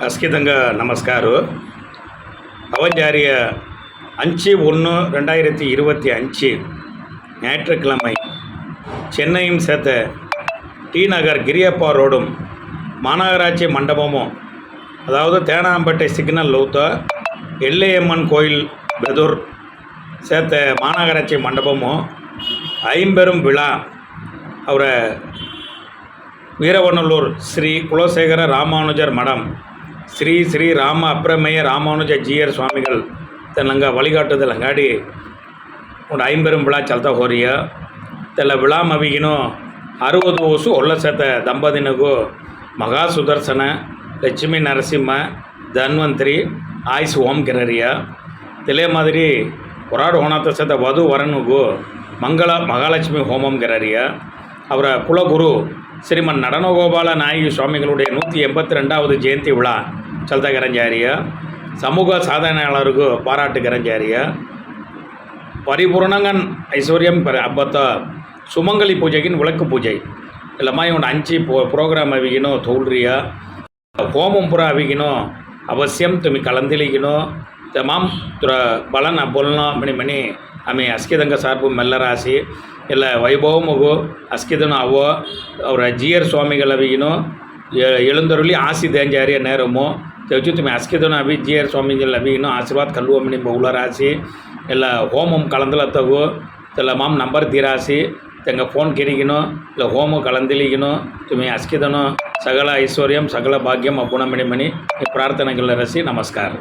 அஸ்கிதங்க நமஸ்காரம் அவஞ்சாரிய அஞ்சு ஒன்று ரெண்டாயிரத்தி இருபத்தி அஞ்சு ஞாயிற்றுக்கிழமை சென்னையும் சேர்த்த டி நகர் கிரியப்பா ரோடும் மாநகராட்சி மண்டபமும் அதாவது தேனாம்பேட்டை சிக்னல் லூத்தா எல்லையம்மன் கோயில் பெதூர் சேர்த்த மாநகராட்சி மண்டபமும் ஐம்பெரும் விழா அவரை வீரவநல்லூர் ஸ்ரீ குலசேகர ராமானுஜர் மடம் ஸ்ரீ ஸ்ரீ ராம அப்ரமேய ராமானுஜ ஜீயர் சுவாமிகள் தெலங்க வழிகாட்டுதல் அங்காடி ಒಂದು ಐಂಬೆರಂ ವಿಳಾ ಚಲ್ತಾ ಹೋರಿಯ ತೆಲ್ಲ ವಿಳಾ ಮವಿಗಿನೂ ಅರುವದು ಓಸು ಒಳ್ಳಸತ ದಂಪದಿನಗೂ ಮಗಾ ಸುದರ್ಶನ ಲಕ್ಷ್ಮಿ ನರಸಿಂಹ ಧನ್ವಂತರಿ ಆಯ್ಸ್ ಓಂ ಗಿರರಿಯ ತೆಲೆ ಮಾದರಿ ಹೊರಾಡು ಹೋಣಾತ ಸತ ವಧು ವರನಿಗೂ ಮಂಗಳ ಮಹಾಲಕ್ಷ್ಮಿ ಹೋಮಂ ಗಿರರಿಯ அவரை குலகுரு ஸ்ரீமன் நடனகோபால நாயகி சுவாமிகளுடைய நூற்றி எண்பத்தி ரெண்டாவது ஜெயந்தி விழா சல்த கரஞ்சாரிய சமூக சாதனையாளருக்கு பாராட்டு கரஞ்சாரிய ಪರಿಪೂರ್ಣಂಗನ್ ಐಶ್ವರ್ಯಂ ಪರ ಹಬ್ಬತ್ತ ಸುಮಂಗಲಿ ಪೂಜೆಗಿನ ವಿಳಕು ಪೂಜೆ ಎಲ್ಲ ಒಂದು ಅಂಚಿ ಪೋ ಪ್ರೋಗ್ರಾಮ್ ಅವಿಗಿನೋ ತೋಳ್ರಿಯ ಹೋಮಂ ಪುರ ಅವಿಗಿನೋ ಅವಶ್ಯಂ ತುಮಿ ಕಲಂದಿಲಿಗಿನೋ ತಮಾಮ್ ತುರ ಬಲನ ಬೊಲ್ನ ಮಣಿ ಮಣಿ ಆಮೆ ಅಸ್ಕಿದಂಗ ಸಾರ್ಪು ಮೆಲ್ಲರಾಸಿ ಎಲ್ಲ ವೈಭವಮಗು ಅಸ್ಕಿದನು ಅವೋ ಅವರ ಜಿಯರ್ ಸ್ವಾಮಿಗಳವಿಗಿನೋ எழுந்தருளி ஆசி தேஞ்சாரிய நேரமோ தெச்சு துமி அஸ்கிதன அபி ஜியர் சுவாமிகள் அபிகினோ ஆசீர்வாத் கல்வமணி பகுல ராசி ಎಲ್ಲ ಹೋಮಂ ಕಳಂದಲತ್ತವು ಎಲ್ಲ ಮಾಮ್ ನಂಬರ್ ತೀರಾಸಿ ತೆಂಗ ಫೋನ್ ಕಿರಿಗಿನೋ ಇಲ್ಲ ಹೋಮ ಕಳಂದಿಲಿಗಿನೋ ತುಮಿ ಅಸ್ಕಿದನೋ ಸಕಲ ಐಶ್ವರ್ಯಂ ಸಕಲ ಭಾಗ್ಯಂ ಅಪ್ಪುಣ ಮಣಿ ಮಣಿ ಪ್ರಾರ್ಥನೆಗಳ ರಸಿ ನಮಸ್ಕಾರ